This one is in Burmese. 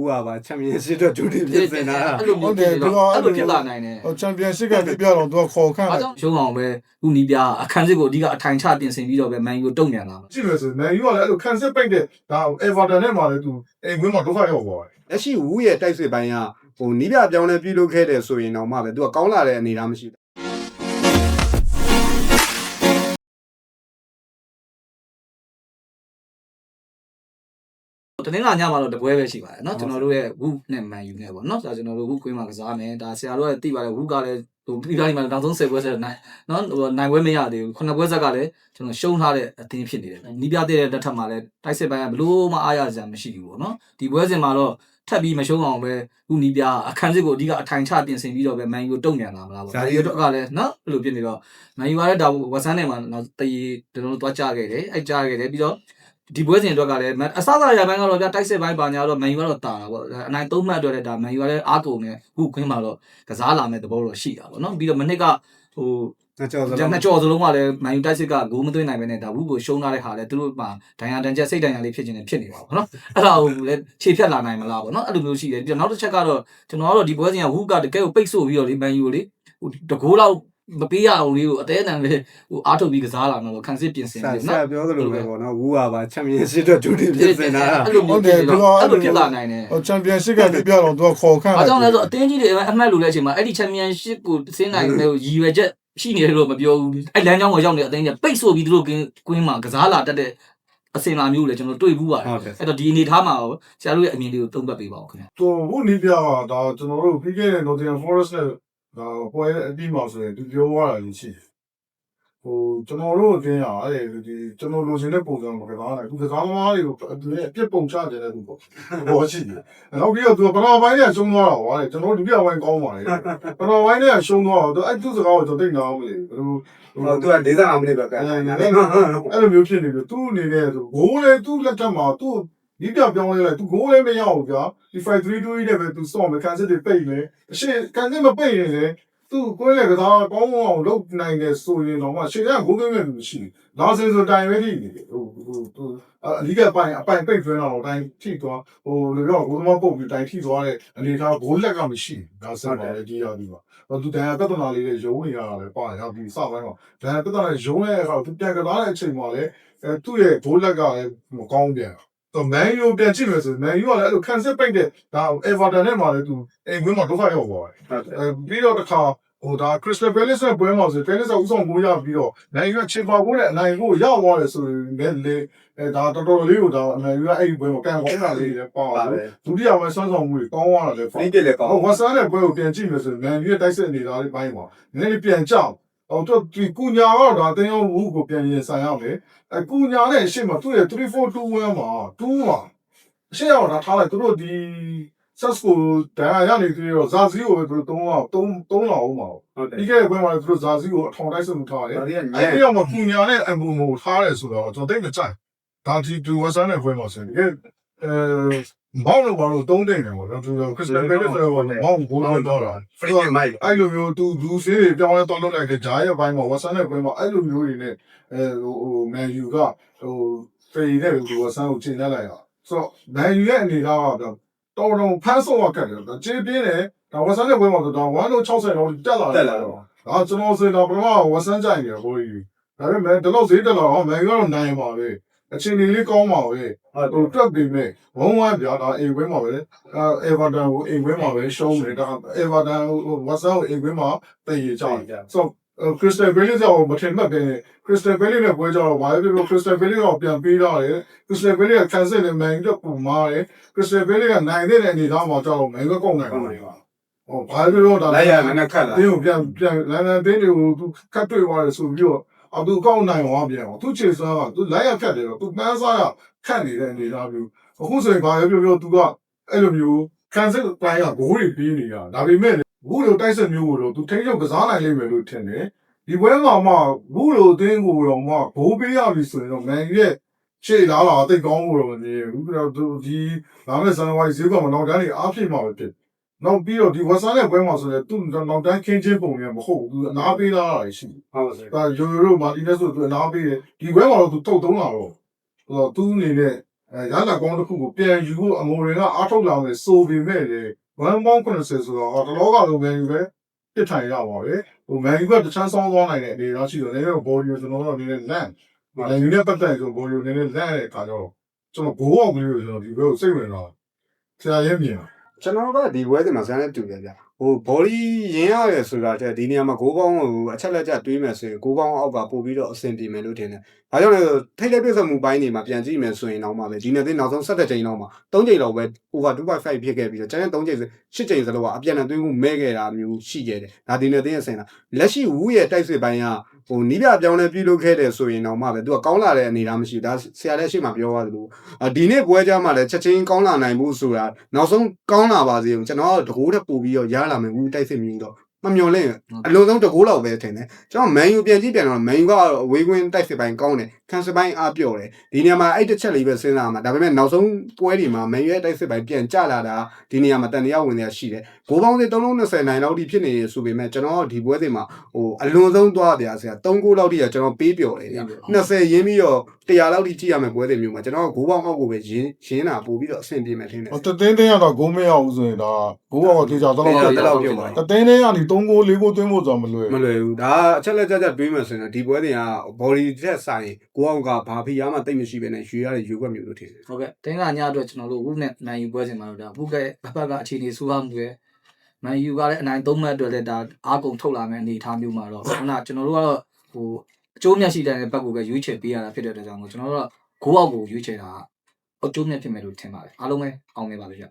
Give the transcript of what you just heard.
ဟိုကပါချန်ပီယံရှစ်အတွက်ဒုတိယပြင်ဆင်တာအဲ့လိုမျိုးဖြစ်တော့အဲ့လိုဖြစ်လာနိုင်တယ်ဟိုချန်ပီယံရှစ်ကပြပြတော့သူကခေါ်ခန့်။ဘာလိုက်ကြောင့်ရှုံးအောင်ပဲခုနီးပြအခန်းစစ်ကိုအဓိကအထိုင်ချပြင်ဆင်ပြီးတော့ပဲမန်ယူကိုတုံ့ပြန်လာမှာကြည့်လို့ဆိုမန်ယူကလည်းအဲ့လိုခံစစ်ပိတ်တဲ့ဒါအေဗာတန်နဲ့မှလည်းသူအိမ်ဝင်းမှာဒုက္ခရောက်သွားတယ်လက်ရှိဝူးရဲ့တိုက်စစ်ပိုင်းကဟိုနီးပြပြောင်းလဲပြုလုပ်ခဲ့တယ်ဆိုရင်တော့မှပဲသူကကောင်းလာတဲ့အနေအထားမရှိဘူး။ တနင်္လာညမှာတော့တပွဲပဲရှိပါတယ်နော်ကျွန်တော်တို့ရဲ့ဝူနဲ့မန်ယူနဲ့ပေါ့နော်ဒါကျွန်တော်တို့ဝူကွင်းမှာကစားမယ်ဒါဆရာတို့ကသိပါတယ်ဝူကလည်းဟိုပြီးတိုင်းမှာနောက်ဆုံး10ပွဲဆက်နိုင်နော်ဟိုနိုင်ပွဲမရသေးဘူးခုနှစ်ပွဲဆက်ကလည်းကျွန်တော်ရှုံးထားတဲ့အသင်းဖြစ်နေတယ်နီးပြတဲ့လက်ထက်မှာလည်းတိုက်စစ်ပိုင်းကဘလို့မှအားရစရာမရှိဘူးပေါ့နော်ဒီပွဲစဉ်မှာတော့ထပ်ပြီးမရှုံးအောင်ပဲခုနီးပြအခန်းစစ်ကိုအဓိကအထိုင်ချပြင်ဆင်ပြီးတော့ပဲမန်ယူကိုတုံ့ပြန်လာမလားပေါ့။ဒါရီတော့ကလည်းနော်အဲ့လိုဖြစ်နေတော့မန်ယူကလည်းဒါဝက်ဆန်နဲ့မှာနောက်တရီကျွန်တော်တို့တွားကြခဲ့တယ်အဲ့ကြခဲ့တယ်ပြီးတော့ ဒီပွဲစဉ်အတွက်ကလည်းအစအစရပိုင်းကတော့ဗျတိုက်စစ်ပိုင်းပါညာတော့မန်ယူကတော့တာတာပေါ့အနိုင်သုံးမှတ်အတွက်လည်းဒါမန်ယူကလည်းအားကုန်နေခုခွင်းမှာတော့ကစားလာမဲ့သဘောတော့ရှိတာပေါ့နော်ပြီးတော့မနစ်ကဟိုနှစ်ကျော်စကျန်လုံးနှစ်ကြော်စလုံးကလည်းမန်ယူတိုက်စစ်ကဂိုးမသွင်းနိုင်ပဲနဲ့ဒါဘူးကိုရှုံးထားတဲ့ဟာလည်းသူတို့မှာဒိုင်ယာတန်ချက်စိတ်ဒိုင်ယာလေးဖြစ်နေတယ်ဖြစ်နေပါဘောနော်အဲ့ဒါကိုလည်းခြေဖြတ်လာနိုင်မလားပေါ့နော်အဲ့လိုမျိုးရှိတယ်ပြီးတော့နောက်တစ်ချက်ကတော့ကျွန်တော်ကတော့ဒီပွဲစဉ်ကဝူကတကယ်ကိုပိတ်ဆို့ပြီးတော့လေမန်ယူကိုလေဟိုတကိုးလောက် မပေးရအောင်လေးကိုအသေးအတန်လေးဟိုအားထုတ်ပြီးကစားလာမှာပေါ့ခံစစ်ပြင်ဆင်ဆရာပြီးဆနော်ရာပြောသလိုပဲပေါ့နော်ဝူးကပါချန်ပီယံရှစ်အတွက်ဒုတိယပြင်ဆင်တာအဲ့လိုမျိုးဖြစ်တော့အဲ့လိုဖြစ်လာနိုင်တယ်ဟိုချန်ပီယံရှစ်ကပြပြတော့သူကခေါ်ခန့်။ဘာလိုက်ကြောင့်လဲဆိုတော့အတင်းကြီးတွေအမှတ်လို့တဲ့အချိန်မှာအဲ့ဒီချန်ပီယံရှစ်ကိုဆင်းနိုင်တဲ့ရည်ရွယ်ချက်ရှိနေတယ်လို့မပြောဘူး။အဲ့လမ်းကြောင်းကိုရောက်နေတဲ့အတင်းကြီးပိတ်ဆို့ပြီးသူတို့ကွင်းမှာကစားလာတတ်တဲ့အစင်လာမျိုးလေကျွန်တော်တွေ့ဘူးပါတယ်ဟုတ်တယ်။အဲ့တော့ဒီအနေထားမှာရောဆရာတို့ရဲ့အမြင်လေးကိုသုံးသပ်ပေးပါဦးခင်ဗျာသူဟိုနီးပြကဒါကျွန်တော်တို့ပြီးခဲ့တဲ့ Nottingham Forest နဲ့ ဒါပွဲအပြီးမှာဆိုရင်သူပြောသွားတာကြီးရှိတယ်ဟိုကျွန်တော်တို့အတင်းอ่ะအဲ့ဒီကျွန်တော်လိုချင်တဲ့ပုံစံကိုကစားနိုင်သူကစားသမားတွေကိုသူရဲ့အပြစ်ပုံချကြတဲ့သူပေါ့ဘောရှိတယ်နောက်ပြီးတော့သူကပထမပိုင်းကရှုံးသွားတော့ဗါလေကျွန်တော်ဒုတိယပိုင်းကောင်းပါလေပထမပိုင်းကရှုံးသွားတော့အဲ့သူစကားကိုကျွန်တော်သိနေအောင်မလို့ဟိုဟိုသူက45မိနစ်ပဲကန်နိုင်တယ်အဲ့လိုမျိုးဖြစ်နေပြီသူ့အနေနဲ့ဆိုဂိုးလေသူ့လက်ထက်မှာသူ့ ဒီပြပြောင်းလဲလိုက်သူဂိုးလည်းမရဘူးဗျာဒီ5-3-2နဲ့ပဲသူစောင့်မယ်ကန်စစ်တွေပိတ်မယ်အရှင်ကန်စစ်မပိတ်ရင်လေသူကိုယ်လည်းကစားကောင်းအောင်လုပ်နိုင်တယ်ဆိုရင်တော့မှရှင်ကဂိုးသွင်းမဲ့မရှိဘူးလာစင်ဆိုတိုင်ပဲထိနေတယ်ဟိုဟိုသူအလီကအပိုင်အပိုင်ပိတ်သွင်းတော့တိုင်ထိသွားဟိုလေပြောဂိုးသမားပုတ်ပြီးတိုင်ထိသွားတဲ့အနေထားဂိုးလက်ကမရှိဘူးဒါစင်ပါလေဒီရောက်ဒီပါတော့သူတန်ရပြဿနာလေးတွေရုံးနေရတာလေပါရပြီစပိုင်းမှာဒါပြဿနာရုံးရဲ့အခါသူပြန်ကစားတဲ့အချိန်မှာလည်းအဲသူ့ရဲ့ဘိုးလက်ကလည်းမကောင်းပြန်တော့ မန်ယူပြန်ကြည့်မယ်ဆိုမန်ယူကလည်းအဲ့လိုခံစစ်ပိတ်တဲ့ဒါအေဗာတန်နဲ့မှလည်းသူအိမ်ဝင်းမှာဒုက္ခရောက်သွားတယ်ဟုတ်တယ်အဲပြီးတော့တစ်ခါဟိုဒါခရစ္စတယ်ပယ်လစ်နဲ့ပွဲမှာဆိုပယ်လစ်ကဥဆောင်ကိုရပြီးတော့မန်ယူကချေပါကိုနဲ့အနိုင်ကိုရောက်သွားတယ်ဆိုရင်လည်းလေအဲဒါတော်တော်လေးကိုဒါမန်ယူကအဲ့ဒီပွဲမှာကန်ကောင်းတာလေးလည်းပါပါတပဲယ်ဒုတိယပိုင်းဆွမ်းဆောင်မှုတွေကောင်းသွားတာလည်းဖရင်းပစ်လည်းကောင်းဟိုဝတ်ဆန်တဲ့ပွဲကိုပြန်ကြည့်မယ်ဆိုရင်မန်ယူရဲ့တိုက်စစ်နေတာလေးပိုင်းပါနည်းနည်းပြန်ကြောက် ဟိုတော့ဒီကုညာကတော့ဒါတင်းရောဝူကိုပြန်ရင်ဆိုင်ရမယ်အဲကုညာနဲ့အရှိမသူ့ရဲ့3421မှာ2မှာအရှိရောက်တာထားလိုက်သူတို့ဒီဆက်ကိုတန်ရရနေပြီးတော့ဇာဇီကိုပဲသူတို့3အောင်3 3လောက်အောင်ပါဟုတ်တယ်ပြီးခဲ့တဲ့ပွဲမှာသူတို့ဇာဇီကိုအထောင်တိုက်စစ်မှုထားတယ်ဒါတွေကညံအဲ့ဒီတော့မှကုညာနဲ့အမ်ဘူမိုထားတယ်ဆိုတော့ကျွန်တော်တိတ်မကြိုက်ဒါဒီသူဝတ်ဆန်တဲ့ပွဲမှာဆိုရင်အဲ ဘောင်းလို့ဘာလို့တုံးတင်တယ်ပေါ့နော်သူခရစ်စတန်ဘယ်လိုဆိုတော့ဘောင်းကိုလုံးတော့တာဖရင်းမိုက်အဲ့လိုမျိုးသူလူစင်းတွေပြောင်းလဲတော့လုပ်လိုက်တဲ့ဂျားရဲ့ဘိုင်းမှာဝတ်ဆန်တဲ့ပွဲမှာအဲ့လိုမျိုးတွေနဲ့အဲဟိုဟိုမန်ယူကဟိုဖေးတဲ့လူဝတ်ဆန်ကိုချိန်လိုက်ရဆိုတော့မန်ယူရဲ့အနေထားကတော့တော်တော်ဖန်းဆုံးကတ်တယ်ကျေးပြင်းတယ်ဒါဝတ်ဆန်တဲ့ပွဲမှာဆိုတော့160လောက်တက်လာတယ်ဒါကျွန်တော်ဆိုတော့ပထမဝတ်ဆန်ကြိုင်တယ်ဘိုးကြီးဒါပေမဲ့ဒီလောက်ဈေးတက်လာတော့မန်ယူကတော့နိုင်ပါပဲ အချိန်လေးကောင်းပါပဲဟုတ်တယ်ဟိုတွက်ပြီးမဲ့ဝုံဝမ်းပြတာအိမ်ဝင်းမှာပဲအဲအေဗာတန်ကိုအိမ်ဝင်းမှာပဲရှုံးတယ်ဒါအေဗာတန်ဟိုဝါဆာကိုအိမ်ဝင်းမှာတည်ရကြတယ်ဆိုခရစ်စတယ်ဘယ်လီကြောင့်မထင်မှတ်ပဲခရစ်စတယ်ဘယ်လီနဲ့ပွဲကြတော့ဘာပဲပြောခရစ်စတယ်ဘယ်လီကပြန်ပေးထားတယ်ခရစ်စတယ်ဘယ်လီကကန်ဆယ်နဲ့မန်တော့ပူမာတယ်ခရစ်စတယ်ဘယ်လီကနိုင်တဲ့အနေထားမှာကြောက်မန်ကကောက်နိုင်ပါတယ်ဟောဘာပဲပြောဒါလိုက်ရမယ်နဲ့ခတ်လာတင်းကိုပြန်ပြန်လမ်းလမ်းတင်းတွေကိုသူခတ်တွေ့သွားတယ်ဆိုပြီးတော့ အတူကောက်နိုင်သွားပြန်အောင်သူချေစွမ်းကသူလိုက်ရခတ်တယ်တော့သူပန်းစားရခတ်နေတဲ့အနေအထားမျိုးအခုဆိုရင်ဘာပဲပြောပြောသူကအဲ့လိုမျိုးကန်ဆယ်တိုင်းကဘိုးတွေပြီးနေရဒါပေမဲ့ဘူးလိုတိုက်ဆက်မျိုးကိုတော့သူထိန်းချုပ်ကစားနိုင်လိမ့်မယ်လို့ထင်တယ်ဒီပွဲမှာမှဘူးလိုအသင်းကိုတော့မှဘိုးပေးရပြီဆိုရင်တော့မန်ယူရဲ့ရှေ့လာလာအသိကောင်းလို့တော့မမြင်ဘူးပြီးတော့သူဒီလာမယ့်ဇန်နဝါရီဈေးကွက်မှာနောက်တန်းတွေအားဖြည့်မှာပဲဖြစ် နောက်ပြီးတော့ဒီဝက်ဆန်ရဲ့ပွဲမှာဆိုရင်သူနောက်တိုင်းခင်းချင်းပုံနဲ့မဟုတ်ဘူးသူအနာပေးလာတာရှိတယ်ဟုတ်တယ်။ဒါယိုယိုရိုမာတီနက်ဆိုသူအနာပေးတယ်ဒီပွဲမှာတော့သူတုတ်သုံးလာတော့ဟိုသူအနေနဲ့အဲရလာကောင်းတစ်ခုကိုပြန်ယူဖို့အမိုရင်ကအားထုတ်လာမယ်ဆိုပေမဲ့လေ1.80ဆိုတော့တလောကလုံးပဲယူပဲပြစ်ထိုင်ရပါပဲဟိုမန်ယူကတချမ်းဆောင်းသွားနိုင်တဲ့အနေအထားရှိတော့လည်းဘော်ဒီကိုကျွန်တော်တို့အနေနဲ့လန့်မန်ယူနဲ့ပတ်သက်ဆိုဘော်ဒီကိုအနေနဲ့လန့်တဲ့အခါကျတော့ကျွန်တော်ဘိုးအောင်ကလေးကိုကျွန်တော်ဒီဘက်ကိုစိတ်ဝင်တော့ဆရာရဲ့မြင် ကျွန်တော်ကဒီဘွဲတင်မှာဇန်နဲ့တူတယ်ဗျဟိုဘော်ဒီရင်းရတယ်ဆိုတာတဲ့ဒီနေရာမှာဂိုးကောင်းကိုအချက်လက်ကျတွေးမယ်ဆိုရင်ဂိုးကောင်းအောက်ကပို့ပြီးတော့အဆင်ပြေမယ်လို့ထင်တယ်။ဘာကြောင့်လဲဆိုထိတ်တဲ့ပြည့်စုံမှုပိုင်းတွေမှာပြန်ကြည့်မယ်ဆိုရင်တော့မှပဲဒီနေ့သိနောက်ဆုံး17ချိန်တော့မှ3ချိန်တော့ပဲ over 2.5ဖြစ်ခဲ့ပြီးတော့ကျန်တဲ့3ချိန်8ချိန်စလုံးကအပြန်အလှန်သွင်းမှုမဲခဲ့တာမျိုးရှိခဲ့တယ်။ဒါဒီနေ့သိအဆင်တာလက်ရှိဝူရဲ့တိုက်စစ်ပိုင်းက ဟိုနီးပြပြောင်းလဲပြုလုပ်ခဲ့တယ်ဆိုရင်တော့မှပဲသူကကောင်းလာတဲ့အနေအထားမရှိဘူး။ဒါဆရာလည်းရှိမှပြောရတယ်လို့အာဒီနေ့ပွဲကြမှာလည်းချက်ချင်းကောင်းလာနိုင်ဘူးဆိုတာနောက်ဆုံးကောင်းလာပါစေကျွန်တော်ကတကိုးတက်ပို့ပြီးတော့ရလာမယ်ဘူးတိုက်စစ်မြင်တော့ မမျော်လင့်အလုံးစုံတကိုးလောက်ပဲထင်တယ်ကျွန်တော်မန်ယူပြန်ကြည့်ပြန်တော့မန်ယူကတော့အဝေးကွင်းတိုက်စစ်ပိုင်းကောင်းတယ်ကန်စစ်ပိုင်းအားပြော့တယ်ဒီနေရာမှာအဲ့တစ်ချက်လေးပဲစဉ်းစားမှာဒါပေမဲ့နောက်ဆုံးပွဲတွေမှာမန်ယူရဲ့တိုက်စစ်ပိုင်းပြန်ကျလာတာဒီနေရာမှာတန်တရားဝင်နေတာရှိတယ်ဂိုးပေါင်းတွေ320နိုင်လောက်ထိဖြစ်နေရဆိုပေမဲ့ကျွန်တော်ဒီပွဲတွေမှာဟိုအလွန်ဆုံးသွားပြဆရာ3ဂိုးလောက်ထိကကျွန်တော်ပေးပြော်တယ်ဗျ20ရင်းပြီးတော့100လောက်ထိကြည့်ရမယ်ပွဲတွေမျိုးမှာကျွန်တော်ကဂိုးပေါင်းအောက်ကိုပဲရင်းရင်းတာပို့ပြီးတော့အဆင်ပြေမယ်ထင်တယ်ဟိုတသိန်းသိန်းကတော့ဂိုးမရဘူးဆိုရင်ဒါဂိုးကတော့တေချာတော့တေချာတော့တော့ပြုတ်ပါတသိန်းသိန်းကနေ3ဂိုး4ဂိုးသွင်းဖို့ဆိုတော့မလွယ်မလွယ်ဘူးဒါအချက်လက်ကြကြတွေးမယ်ဆိုရင်ဒီပွဲတွေက body တက်ဆိုင်ကိုအောင်ကဘာဖီယာမှတိတ်မရှိပဲနဲ့ရွေရတဲ့ရွေခွက်မျိုးလို့ထင်တယ်ဟုတ်ကဲ့တင်းကညအတွက်ကျွန်တော်တို့ဝုနဲ့မန်ယူပွဲစဉ်မှာတော့ဒါဝုကရဲ့ဘက်ဘက်ကအခြေအနေဆိုးရမှုပဲမန်ယူကလည်းအနိုင်၃မှတ်အတွက်လည်းဒါအားကုန်ထုတ်လာမယ့်အနေအထားမျိုးမှာတော့ခုနကျွန်တော်တို့ကတော့ဟိုအကျိုးမြတ်ရှိတဲ့ဘက်ကိုပဲရွေးချယ်ပေးရတာဖြစ်တဲ့အတွက်ကြောင့်မို့ကျွန်တော်တို့ကဂိုးအောက်ကိုရွေးချယ်တာအကျိုးမြတ်ဖြစ်မယ်လို့ထင်ပါတယ်အားလုံးပဲအောင်မြင်ပါလိမ့်ဗျ